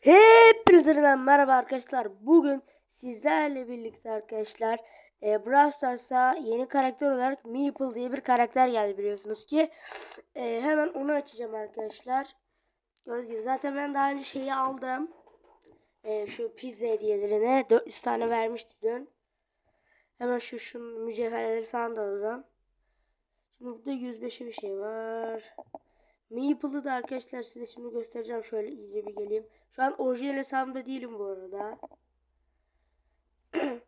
Hepinize merhaba arkadaşlar. Bugün sizlerle birlikte arkadaşlar e, Brawl Stars'a yeni karakter olarak Meeple diye bir karakter geldi biliyorsunuz ki. E, hemen onu açacağım arkadaşlar. Gördüğünüz gibi zaten ben daha önce şeyi aldım. E, şu pizza hediyelerine 400 tane vermişti dün. Hemen şu şunun mücevherleri falan da alacağım. Şimdi burada 105'e bir şey var. Maple'ı da arkadaşlar size şimdi göstereceğim. Şöyle iyice bir geleyim. Şu an orijinal hesabımda değilim bu arada.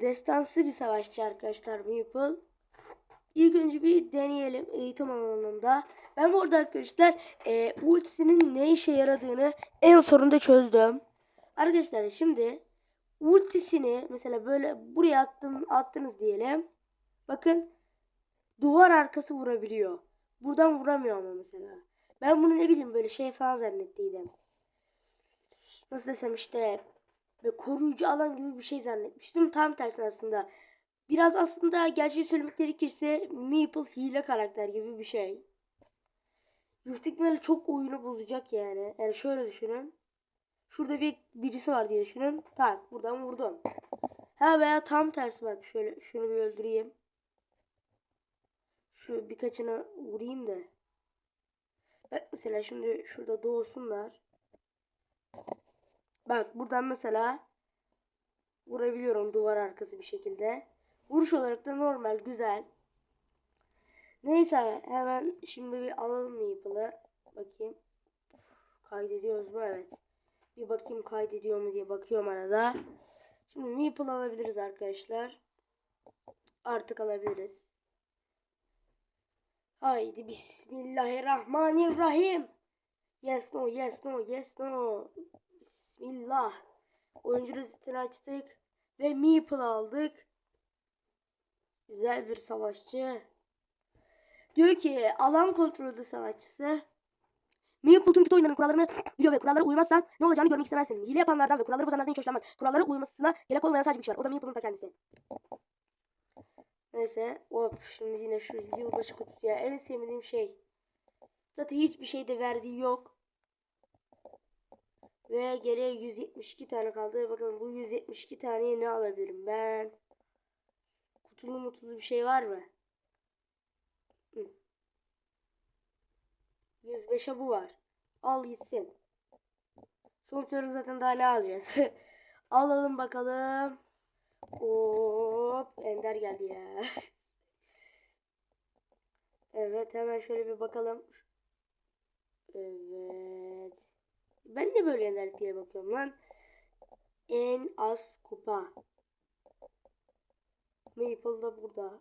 Destansı bir savaşçı arkadaşlar Maple. İlk önce bir deneyelim eğitim alanında. Ben bu arkadaşlar e, ultisinin ne işe yaradığını en sonunda çözdüm. Arkadaşlar şimdi ultisini mesela böyle buraya attım, attınız diyelim. Bakın duvar arkası vurabiliyor. Buradan vuramıyor ama mesela. Ben bunu ne bileyim böyle şey falan zannettiydim. Nasıl desem işte böyle koruyucu alan gibi bir şey zannetmiştim. Tam tersi aslında. Biraz aslında gerçeği söylemek gerekirse Maple hile karakter gibi bir şey. Yüksek çok oyunu bozacak yani. Yani şöyle düşünün. Şurada bir birisi var diye düşünün. Tak buradan vurdum. Ha veya tam tersi bak şöyle şunu bir öldüreyim. Şu birkaçına vurayım da. Bak mesela şimdi şurada doğsunlar. Bak buradan mesela vurabiliyorum duvar arkası bir şekilde. Vuruş olarak da normal, güzel. Neyse hemen şimdi bir alalım Maple'ı. Bakayım. Kaydediyoruz mu? Evet. Bir bakayım kaydediyor mu diye bakıyorum arada. Şimdi Maple alabiliriz arkadaşlar. Artık alabiliriz. Haydi bismillahirrahmanirrahim. Yes no yes no yes no. Bismillah. Oyuncu rozetini açtık. Ve Meeple aldık. Güzel bir savaşçı. Diyor ki alan kontrolü savaşçısı. Meeple tüm kötü oyunların kurallarını biliyor ve kurallara uymazsan ne olacağını görmek istemezsin. Hile yapanlardan ve kuralları bozanlardan hiç hoşlanmaz. Kurallara uymasına gerek olmayan sadece bir şey var. O da Meeple'ın ta kendisi. Neyse hop şimdi yine şu yılbaşı kutusu ya en sevmediğim şey. Zaten hiçbir şey de verdiği yok. Ve geriye 172 tane kaldı. Bakalım bu 172 taneye ne alabilirim ben? Kutulu mutlu bir şey var mı? Hı. 105'e bu var. Al gitsin. Sonuç olarak zaten daha ne alacağız? Alalım bakalım. Hop Ender geldi ya. evet hemen şöyle bir bakalım. Evet. Ben de böyle Ender diye bakıyorum lan. En az kupa. Maple da burada.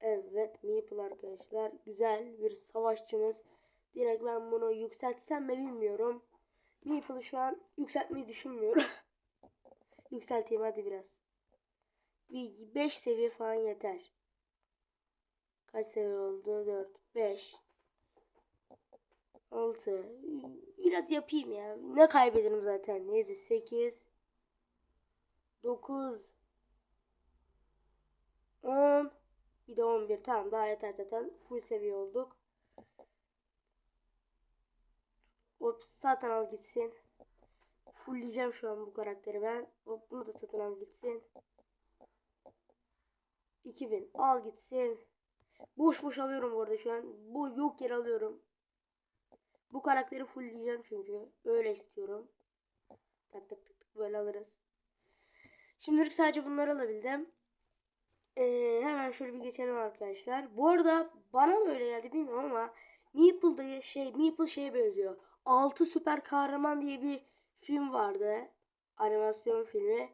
Evet Maple arkadaşlar. Güzel bir savaşçımız. Direkt ben bunu yükseltsem mi bilmiyorum. Maple'ı şu an yükseltmeyi düşünmüyorum. Yükselteyim hadi biraz. Bir 5 seviye falan yeter. Kaç seviye oldu? 4, 5, 6. Biraz yapayım ya. Ne kaybederim zaten? 7, 8, 9, 10, bir de 11. Tamam daha yeter zaten. Full seviye olduk. Hop zaten al gitsin. Fullleyeceğim şu an bu karakteri ben. Bunu da satın al gitsin. 2000 al gitsin. Boş boş alıyorum bu arada şu an. Bu yok yer alıyorum. Bu karakteri fullleyeceğim çünkü. Öyle istiyorum. Tak tak tak tak böyle alırız. Şimdilik sadece bunları alabildim. Ee, hemen şöyle bir geçelim arkadaşlar. Bu arada bana mı öyle geldi bilmiyorum ama Meeple'da şey Meeple şeye benziyor. 6 süper kahraman diye bir film vardı. Animasyon filmi.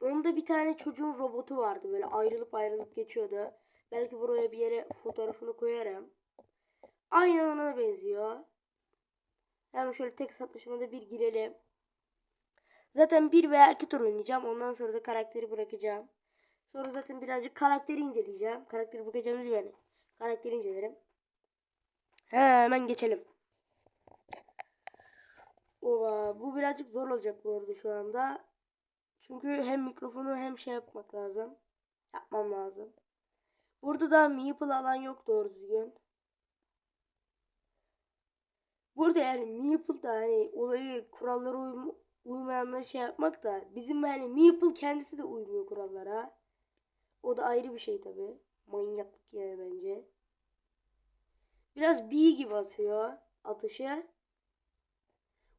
Onda bir tane çocuğun robotu vardı. Böyle ayrılıp ayrılıp geçiyordu. Belki buraya bir yere fotoğrafını koyarım. Aynen ona benziyor. Hemen şöyle tek satışmada bir girelim. Zaten bir veya iki tur oynayacağım. Ondan sonra da karakteri bırakacağım. Sonra zaten birazcık karakteri inceleyeceğim. Karakteri bırakacağım yani. Karakteri incelerim. Hemen geçelim. Ova, bu birazcık zor olacak bu arada şu anda. Çünkü hem mikrofonu hem şey yapmak lazım. Yapmam lazım. Burada da Meeple alan yok doğru düzgün. Burada yani Meeple da hani olayı kurallara uym uymayanlara şey yapmak da bizim yani Meeple kendisi de uymuyor kurallara. O da ayrı bir şey tabi. Manyaklık yani bence. Biraz B gibi atıyor atışı.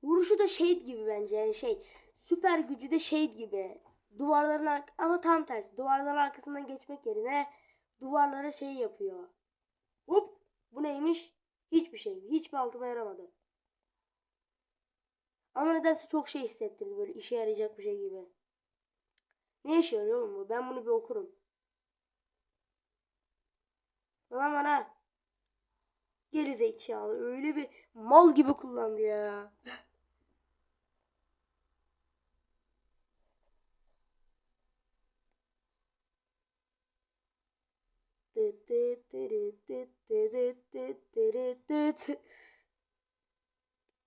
Vuruşu da Shade gibi bence yani şey süper gücü de Shade gibi. Duvarların ar- ama tam tersi duvarların arkasından geçmek yerine duvarlara şey yapıyor. Hop bu neymiş? Hiçbir şey. Hiçbir altıma yaramadı. Ama nedense çok şey hissettirdi böyle işe yarayacak bir şey gibi. Ne işe yarıyor oğlum bu? Ben bunu bir okurum. Lan bana. Geri zekalı. Öyle bir mal gibi kullandı ya.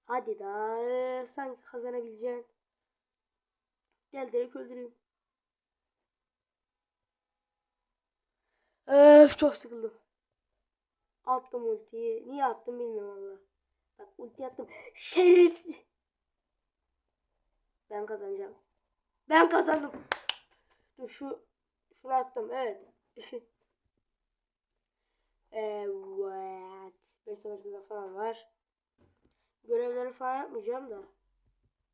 Hadi daha sanki kazanabileceksin. Gel direkt öldüreyim. Öf çok sıkıldım. Attım ultiyi. Niye attım bilmiyorum valla. Bak ulti attım. Şerefsiz. Ben kazanacağım. Ben kazandım. Dur şu şunu attım. Evet. evet. Beş savaş güzel falan var. Görevleri falan yapmayacağım da.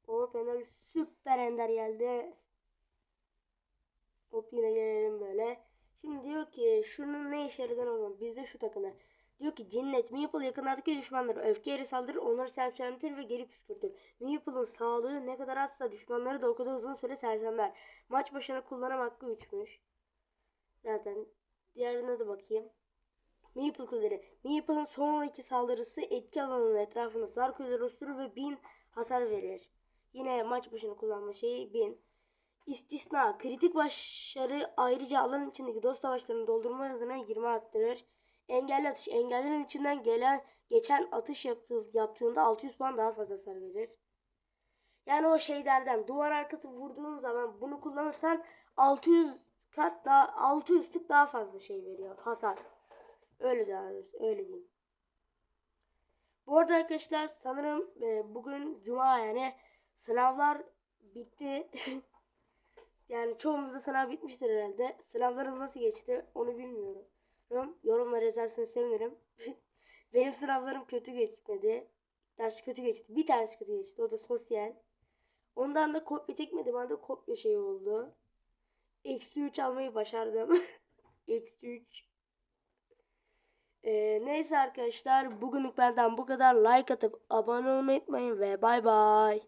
O Fener süper ender geldi. Hop yine gelelim böyle. Şimdi diyor ki şunun ne işe yaradığını anlamadım. Bizde şu takılı. Diyor ki cinnet Meeple yakınlardaki düşmanları öfkeyle saldırır, onları sersemletir ve geri püskürtür. Meeple'ın sağlığı ne kadar azsa düşmanları da o kadar uzun süre sersemler. Maç başına kullanım hakkı 3'müş. Zaten diğerine de bakayım. Meeple kuleleri. Meeple'ın sonraki saldırısı etki alanının etrafında zar kuleleri oluşturur ve 1000 hasar verir. Yine maç başına kullanma şeyi 1000. İstisna. Kritik başarı ayrıca alan içindeki dost savaşlarını doldurma hızına 20 arttırır. Engelli atış. Engellerin içinden gelen geçen atış yapı- yaptığında 600 puan daha fazla hasar verir. Yani o şeylerden duvar arkası vurduğun zaman bunu kullanırsan 600 kat daha 600 tık daha fazla şey veriyor hasar. Öyle daha doğrusu, öyle diyeyim. Bu arada arkadaşlar sanırım e, bugün cuma yani sınavlar bitti. yani çoğumuzda sınav bitmiştir herhalde. Sınavlarınız nasıl geçti onu bilmiyorum. Yorumlar yazarsanız sevinirim. Benim sınavlarım kötü geçmedi. Ders kötü geçti. Bir tanesi kötü geçti. O da sosyal. Ondan da kopya çekmedim. Bende kopya şey oldu. Eksi 3 almayı başardım. Eksi 3. Ee, neyse arkadaşlar bugünlük benden bu kadar like atıp abone olmayı unutmayın ve bay bay.